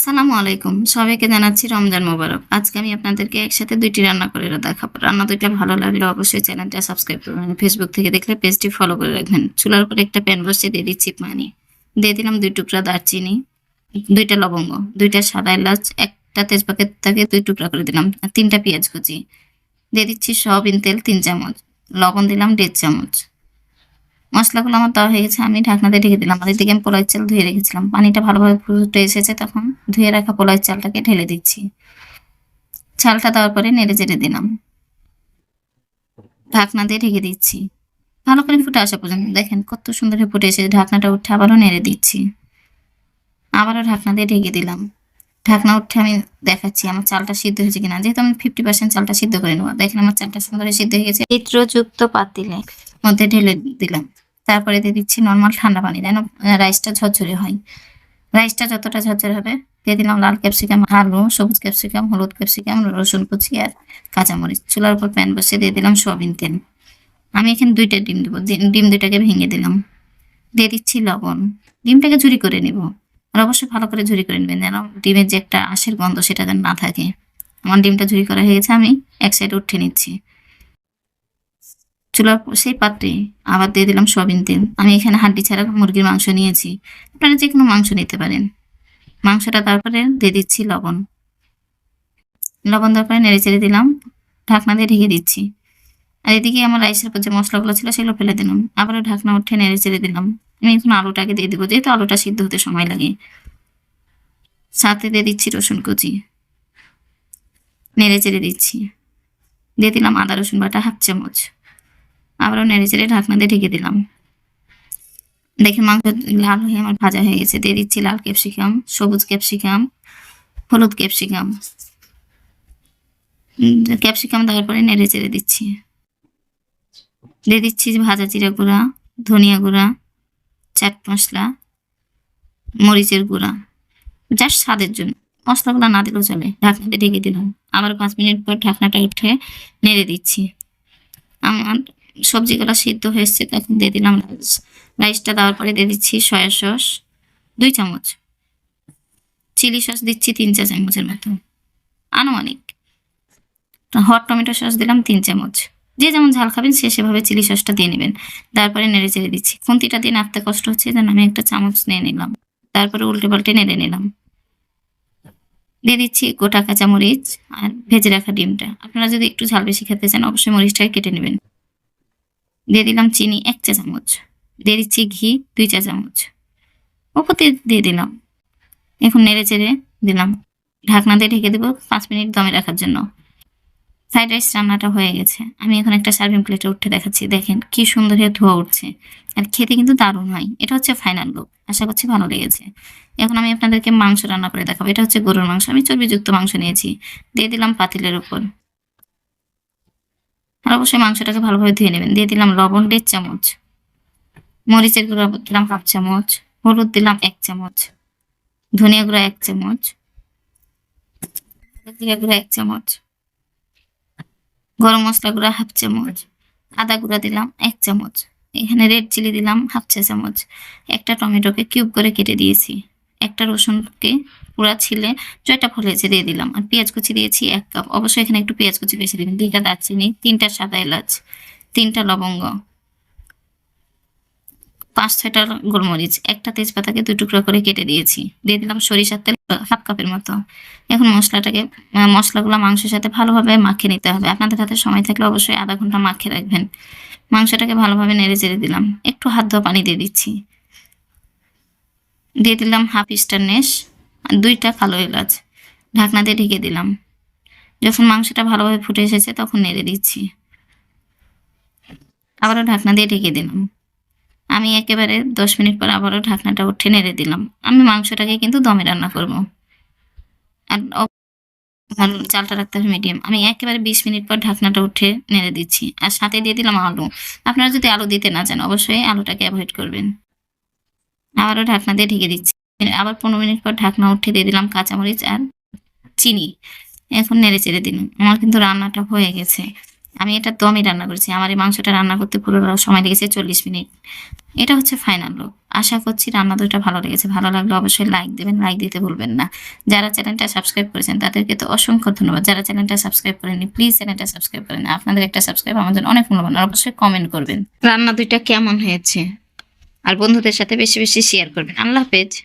আসসালামু আলাইকুম। সবাইকে জানাচ্ছি রমজান মোবারক। আজকে আমি আপনাদেরকে একসাথে দুইটি রান্না করে দেখাবো। রান্না দুইটা ভালো লাগলে অবশ্যই চ্যানেলটা সাবস্ক্রাইব করবেন। ফেসবুক থেকে দেখলে পেজটি ফলো করে রাখবেন। চুলার উপরে একটা প্যান বসিয়ে দিয়ে দিচ্ছি পানি। দিয়ে দিলাম দুই টুকরা দারচিনি, দুইটা লবঙ্গ, দুইটা সাদা এলাচ, একটা তেজপাতা থেকে দুই টুকরা করে দিলাম, আর তিনটা পেঁয়াজ কুচি। দিয়ে দিচ্ছি সয়াবিন তেল তিন চামচ, লবণ দিলাম দেড় চামচ। মশলাগুলো আমার দেওয়া হয়ে গেছে, আমি ঢাকনাতে ঢেকে দিলাম। আর এদিকে আমি পোলাই চাল ধুয়ে রেখেছিলাম। পানিটা ভালোভাবে ফুটে এসেছে, তখন ধুয়ে রাখা পোলাই চালটাকে ঢেলে দিচ্ছি। চালটা দেওয়ার পরে নেড়ে চেড়ে দিলাম। ঢাকনা দিয়ে ঢেকে দিচ্ছি। ভালো করে ফুটে আসা পর্যন্ত দেখেন কত সুন্দর ফুটে এসেছে। ঢাকনাটা উঠে আবারও নেড়ে দিচ্ছি। আবারও ঢাকনা দিয়ে ঢেকে দিলাম। ঢাকনা উঠে আমি দেখাচ্ছি আমার চালটা সিদ্ধ হয়েছে কিনা। যেহেতু আমি ফিফটি পার্সেন্ট চালটা সিদ্ধ করে নেব। দেখেন আমার চালটা সুন্দর সিদ্ধ হয়ে গেছে। চিত্রযুক্ত পাতিলে মধ্যে ঢেলে দিলাম। তারপরে দিয়ে দিচ্ছি নর্মাল ঠান্ডা পানি, যেন রাইসটা ঝরঝরে হয়। রাইসটা যতটা ঝরঝরে হবে, দিয়ে দিলাম লাল ক্যাপসিকাম আলু, সবুজ ক্যাপসিকাম হলুদ ক্যাপসিকাম রসুন কুচি আর কাঁচামরিচ। চুলার উপর প্যান বসিয়ে দিয়ে দিলাম সয়াবিন তেল। আমি এখানে দুইটা ডিম দেবো ডিম দুইটাকে ভেঙে দিলাম। দিয়ে দিচ্ছি লবণ। ডিমটাকে ঝুরি করে নিব। আর অবশ্যই ভালো করে ঝুরি করে নেবেন, যেন ডিমের যে একটা আশের গন্ধ সেটা যেন না থাকে। আমার ডিমটা ঝুরি করা হয়ে গেছে, আমি এক সাইডে উঠে নিচ্ছি। চুলার সেই পাত্রে আবার দিয়ে দিলাম সয়াবিন তেল। আমি এখানে হাড্ডি ছাড়া মুরগির মাংস নিয়েছি। আপনারা যে কোনো মাংস নিতে পারেন। মাংসটা তারপরে দিয়ে দিচ্ছি লবণ। লবণ দেওয়ার পরে নেড়ে চেড়ে দিলাম। ঢাকনা দিয়ে ঢেকে দিচ্ছি। আর এদিকে আমার রাইসের উপর যে মশলাগুলো ছিল সেগুলো ফেলে দিলাম। আবারও ঢাকনা উঠে নেড়ে চেড়ে দিলাম। আমি এখন আলুটাকে দিয়ে দিব। যেহেতু আলুটা সিদ্ধ হতে সময় লাগে। সাথে দিয়ে দিচ্ছি রসুন কুচি। নেড়ে চেড়ে দিচ্ছি। দিয়ে দিলাম আদা রসুন বাটা হাফ চামচ। আবারও নেড়ে চেড়ে ঢাকনা দিয়ে ঢেকে দিলাম। দেখে মাংস লাল হয়ে আমার ভাজা হয়ে গেছে। দিয়ে দিচ্ছি লাল ক্যাপসিকাম, সবুজ ক্যাপসিকাম, হলুদ ক্যাপসিকাম। ক্যাপসিকাম দেওয়ার পরে নেড়ে চেড়ে দিচ্ছি। দিয়ে দিচ্ছি ভাজা জিরা গুঁড়া, ধনিয়া গুঁড়া, চাট মশলা, মরিচের গুঁড়া। জাস্ট স্বাদের জন্য। মশলাগুলো না দিলেও চলে। ঢাকনাতে ঢেকে দিলাম। আবার পাঁচ মিনিট পর ঢাকনাটা উঠে নেড়ে দিচ্ছি। আমার সবজিগুলো সিদ্ধ হয়েছে তখন দিয়ে দিলাম রাইস। রাইসটা দেওয়ার পরে দিয়ে দিচ্ছি সয়া সস, দুই চামচ। চিলি সস দিচ্ছি তিন চা চামচের মতো। আনুমানিক। হট টমেটো সস দিলাম তিন চামচ। যে যেমন ঝাল খাবেন, সে সেভাবে চিলি সসটা দিয়ে নেবেন। তারপরে নেড়ে চেড়ে দিচ্ছি। খুন্তিটা দিয়ে নাড়তে কষ্ট হচ্ছে যেন আমি একটা চামচ নিয়ে নিলাম। তারপরে উল্টে পাল্টে নেড়ে নিলাম। দিয়ে দিচ্ছি গোটা কাঁচামরিচ আর ভেজে রাখা ডিমটা। আপনারা যদি একটু ঝাল বেশি খেতে চান, অবশ্যই মরিচটাকে কেটে নেবেন। দিয়ে দিলাম চিনি এক চা চামচ। দিয়ে দিচ্ছি ঘি দুই চা চামচ। ওপরে দিয়ে দিলাম। এখন নেড়ে চেড়ে দিলাম। ঢাকনা দিয়ে ঢেকে দেবো পাঁচ মিনিট দমে রাখার জন্য। ফ্রাইড রাইস রান্নাটা হয়ে গেছে। আমি এখন একটা সার্ভিং প্লেটে উঠে দেখাচ্ছি। দেখেন কি সুন্দর ধোয়া উঠছে। আর খেতে কিন্তু দারুণ হয়। এটা হচ্ছে ফাইনাল লুক আশা করছি ভালো লেগেছে। এখন আমি আপনাদেরকে মাংস রান্না করে দেখাবো। এটা হচ্ছে গরুর মাংস। আমি চর্বিযুক্ত মাংস নিয়েছি। দিয়ে দিলাম পাতিলের উপর। অবশ্যই মাংসটাকে ভালোভাবে ধুয়ে নেবেন। দিয়ে দিলাম লবণ, দেড় চামচ। মরিচের গুঁড়া দিলাম হাফ চামচ। হলুদ দিলাম এক চামচ। ধনিয়া গুঁড়া এক চামচ। গুঁড়া এক চামচ। গরম মশলা গুঁড়া হাফ চামচ। আদা গুঁড়া দিলাম এক চামচ। এখানে রেড চিলি দিলাম হাফ চা চামচ। একটা টমেটোকে কিউব করে কেটে দিয়েছি। একটা রসুনকে পুরা ছিলে জয়টা ফলেছে দিয়ে দিলাম। আর পেঁয়াজ কুচি দিয়েছি এক কাপ। অবশ্যই এখানে একটু পেঁয়াজ কুচি বেশি দিবেন। দুইটা দারচিনি, তিনটা সাদা এলাচ, তিনটা লবঙ্গ, পাঁচ ছয়টা গোলমরিচ, একটা তেজপাতাকে দুই টুকরো করে কেটে দিয়েছি। দিয়ে দিলাম সরিষার তেল হাফ কাপের মতো। এখন মশলাটাকে মশলাগুলো মাংসের সাথে ভালোভাবে মাখিয়ে নিতে হবে। আপনাদের হাতে সময় থাকলে অবশ্যই আধা ঘণ্টা মাখিয়ে রাখবেন। মাংসটাকে ভালোভাবে নেড়ে চেড়ে দিলাম। একটু হাত ধোয়া পানি দিয়ে দিচ্ছি। দিয়ে দিলাম হাফ স্টার নেশ আর দুইটা কালো এলাচ। ঢাকনা দিয়ে ঢেকে দিলাম। যখন মাংসটা ভালোভাবে ফুটে এসেছে তখন নেড়ে দিচ্ছি। আবারও ঢাকনা দিয়ে ঢেকে দিলাম। আমি একেবারে দশ মিনিট পর আবারও ঢাকনাটা উঠে নেড়ে দিলাম। আমি মাংসটাকে কিন্তু দমে রান্না করব। আর চালটা রাখতে হবে মিডিয়াম আমি একেবারে বিশ মিনিট পর ঢাকনাটা উঠে নেড়ে দিচ্ছি। আর সাথে দিয়ে দিলাম আলু। আপনারা যদি আলু দিতে না চান অবশ্যই আলুটাকে অ্যাভয়েড করবেন। আবারও ঢাকনা দিয়ে ঢেকে দিচ্ছি। আবার পনেরো মিনিট পর ঢাকনা উঠে দিয়ে দিলাম কাঁচামরিচ আর চিনি। এখন নেড়ে চেড়ে দিলাম আমার কিন্তু রান্নাটা হয়ে গেছে। আমি এটা দমই রান্না করেছি। আমার এই মাংসটা রান্না করতে পুরো সময় লেগেছে চল্লিশ মিনিট। এটা হচ্ছে ফাইনাল লুক আশা করছি রান্না দুটা ভালো লেগেছে। ভালো লাগলে অবশ্যই লাইক দেবেন লাইক দিতে ভুলবেন না। যারা চ্যানেলটা সাবস্ক্রাইব করেছেন, তাদেরকে তো অসংখ্য ধন্যবাদ। যারা চ্যানেলটা সাবস্ক্রাইব করেননি প্লিজ চ্যানেলটা সাবস্ক্রাইব করেন। আপনাদের একটা সাবস্ক্রাইব আমাদের অনেক মূল্যবান। অবশ্যই কমেন্ট করবেন। রান্না দুইটা কেমন হয়েছে? আর বন্ধুদের সাথে বেশি বেশি শেয়ার করবেন। আল্লাহ হাফেজ।